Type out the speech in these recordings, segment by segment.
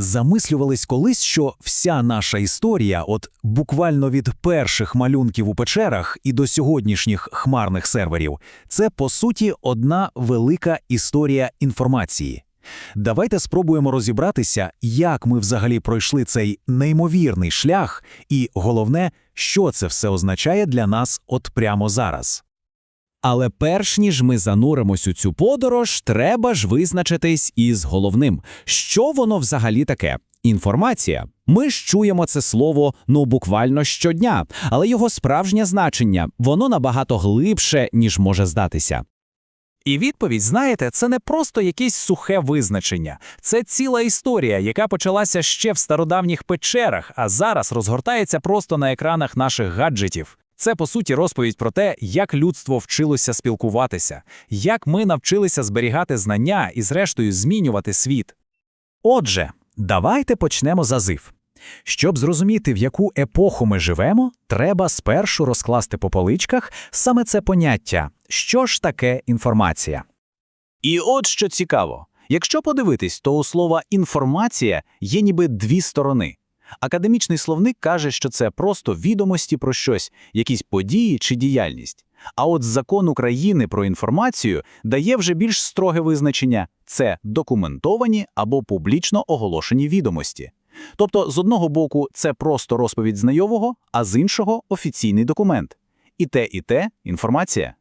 Замислювались колись, що вся наша історія, от буквально від перших малюнків у печерах і до сьогоднішніх хмарних серверів, це по суті одна велика історія інформації. Давайте спробуємо розібратися, як ми взагалі пройшли цей неймовірний шлях, і головне, що це все означає для нас от прямо зараз. Але перш ніж ми зануримось у цю подорож, треба ж визначитись із головним. Що воно взагалі таке? Інформація. Ми ж чуємо це слово ну буквально щодня, але його справжнє значення воно набагато глибше, ніж може здатися. І відповідь, знаєте, це не просто якесь сухе визначення, це ціла історія, яка почалася ще в стародавніх печерах, а зараз розгортається просто на екранах наших гаджетів. Це по суті розповідь про те, як людство вчилося спілкуватися, як ми навчилися зберігати знання і, зрештою, змінювати світ. Отже, давайте почнемо з азив. Щоб зрозуміти, в яку епоху ми живемо, треба спершу розкласти по поличках саме це поняття, що ж таке інформація. І от що цікаво, якщо подивитись, то у слова інформація є ніби дві сторони. Академічний словник каже, що це просто відомості про щось, якісь події чи діяльність. А от закон України про інформацію дає вже більш строге визначення це документовані або публічно оголошені відомості. Тобто, з одного боку, це просто розповідь знайомого, а з іншого офіційний документ. І те, і те інформація.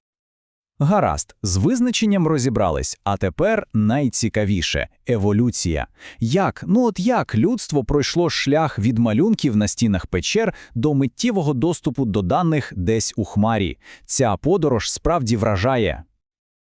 Гаразд, з визначенням розібрались, а тепер найцікавіше еволюція. Як, ну от як людство пройшло шлях від малюнків на стінах печер до миттєвого доступу до даних десь у хмарі. Ця подорож справді вражає.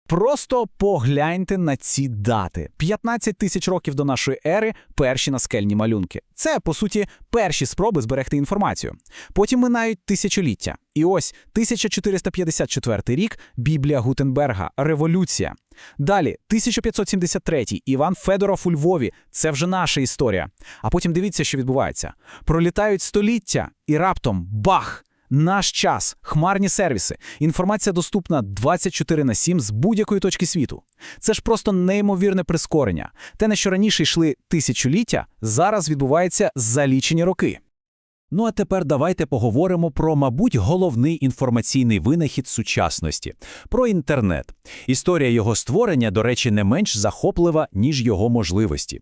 Просто погляньте на ці дати: 15 тисяч років до нашої ери перші наскельні малюнки. Це, по суті, перші спроби зберегти інформацію. Потім минають тисячоліття. І ось 1454 рік Біблія Гутенберга, Революція. Далі, 1573 Іван Федоров у Львові. Це вже наша історія. А потім дивіться, що відбувається. Пролітають століття, і раптом бах! Наш час, хмарні сервіси, інформація доступна 24 на 7 з будь-якої точки світу. Це ж просто неймовірне прискорення. Те, на що раніше йшли тисячоліття, зараз відбувається за лічені роки. Ну а тепер давайте поговоримо про, мабуть, головний інформаційний винахід сучасності про інтернет. Історія його створення, до речі, не менш захоплива, ніж його можливості.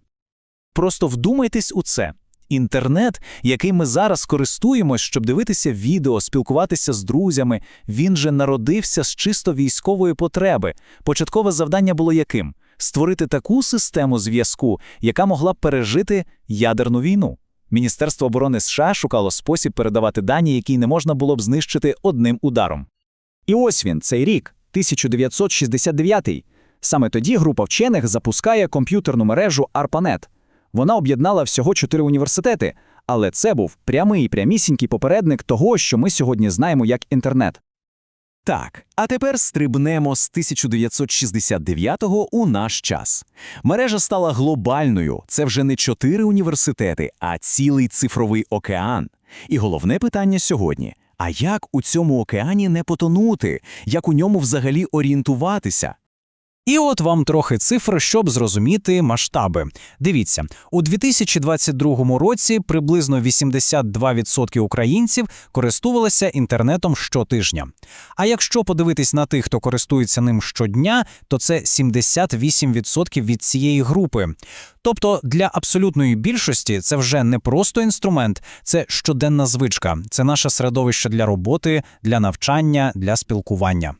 Просто вдумайтесь у це. Інтернет, який ми зараз користуємось, щоб дивитися відео, спілкуватися з друзями, він же народився з чисто військової потреби. Початкове завдання було яким? Створити таку систему зв'язку, яка могла б пережити ядерну війну. Міністерство оборони США шукало спосіб передавати дані, які не можна було б знищити одним ударом. І ось він, цей рік, 1969 Саме тоді група вчених запускає комп'ютерну мережу ARPANET. Вона об'єднала всього чотири університети, але це був прямий прямісінький попередник того, що ми сьогодні знаємо як інтернет. Так, а тепер стрибнемо з 1969-го у наш час. Мережа стала глобальною. Це вже не чотири університети, а цілий цифровий океан. І головне питання сьогодні: а як у цьому океані не потонути? Як у ньому взагалі орієнтуватися? І от вам трохи цифр, щоб зрозуміти масштаби. Дивіться, у 2022 році приблизно 82% українців користувалися інтернетом щотижня. А якщо подивитись на тих, хто користується ним щодня, то це 78% від цієї групи. Тобто для абсолютної більшості це вже не просто інструмент, це щоденна звичка, це наше середовище для роботи, для навчання, для спілкування.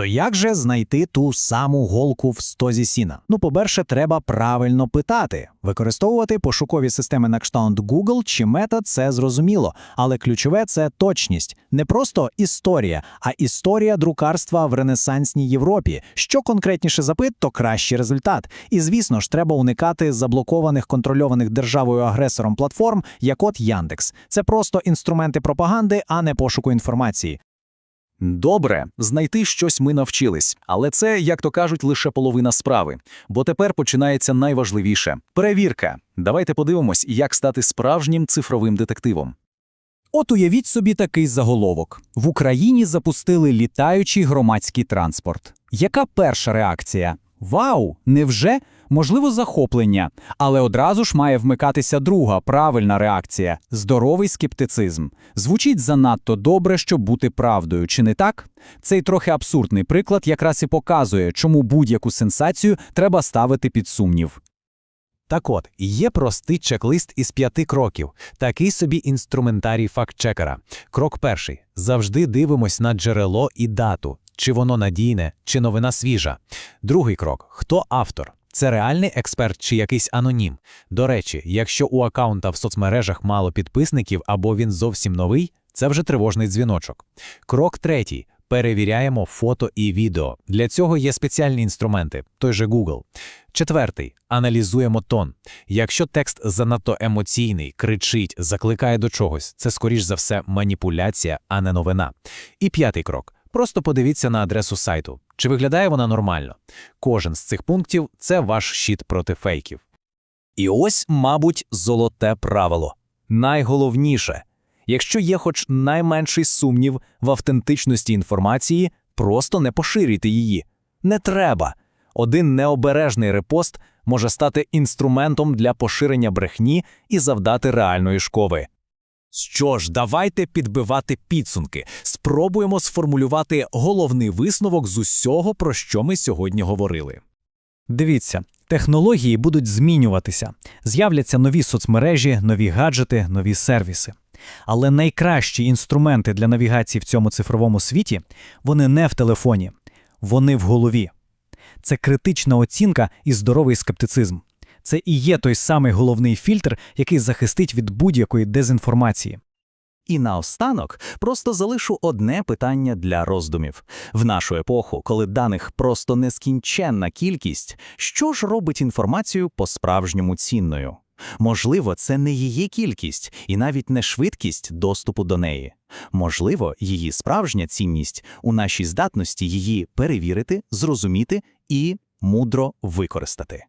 То як же знайти ту саму голку в стозі сіна? Ну, по-перше, треба правильно питати. Використовувати пошукові системи на кшталт Google чи Meta – це зрозуміло, але ключове це точність. Не просто історія, а історія друкарства в ренесансній Європі. Що конкретніше запит, то кращий результат. І звісно ж, треба уникати заблокованих контрольованих державою агресором платформ, як от Яндекс. Це просто інструменти пропаганди, а не пошуку інформації. Добре, знайти щось ми навчились, але це, як то кажуть, лише половина справи. Бо тепер починається найважливіше перевірка. Давайте подивимось, як стати справжнім цифровим детективом. От уявіть собі такий заголовок: в Україні запустили літаючий громадський транспорт. Яка перша реакція? Вау! Невже? Можливо, захоплення, але одразу ж має вмикатися друга правильна реакція здоровий скептицизм. Звучить занадто добре, щоб бути правдою, чи не так? Цей трохи абсурдний приклад якраз і показує, чому будь-яку сенсацію треба ставити під сумнів. Так от, є простий чек-лист із п'яти кроків, такий собі інструментарій фактчекера. Крок перший. Завжди дивимось на джерело і дату, чи воно надійне, чи новина свіжа. Другий крок. Хто автор? Це реальний експерт чи якийсь анонім. До речі, якщо у акаунта в соцмережах мало підписників або він зовсім новий, це вже тривожний дзвіночок. Крок третій. Перевіряємо фото і відео. Для цього є спеціальні інструменти, той же Google. Четвертий. Аналізуємо тон. Якщо текст занадто емоційний, кричить, закликає до чогось, це скоріш за все маніпуляція, а не новина. І п'ятий крок. Просто подивіться на адресу сайту. Чи виглядає вона нормально? Кожен з цих пунктів це ваш щит проти фейків. І ось, мабуть, золоте правило. Найголовніше, якщо є хоч найменший сумнів в автентичності інформації, просто не поширюйте її. Не треба. Один необережний репост може стати інструментом для поширення брехні і завдати реальної шкови. Що ж, давайте підбивати підсумки. Спробуємо сформулювати головний висновок з усього, про що ми сьогодні говорили. Дивіться, технології будуть змінюватися. З'являться нові соцмережі, нові гаджети, нові сервіси. Але найкращі інструменти для навігації в цьому цифровому світі вони не в телефоні, вони в голові. Це критична оцінка і здоровий скептицизм. Це і є той самий головний фільтр, який захистить від будь-якої дезінформації. І наостанок просто залишу одне питання для роздумів. В нашу епоху, коли даних просто нескінченна кількість, що ж робить інформацію по-справжньому цінною? Можливо, це не її кількість і навіть не швидкість доступу до неї. Можливо, її справжня цінність у нашій здатності її перевірити, зрозуміти і мудро використати.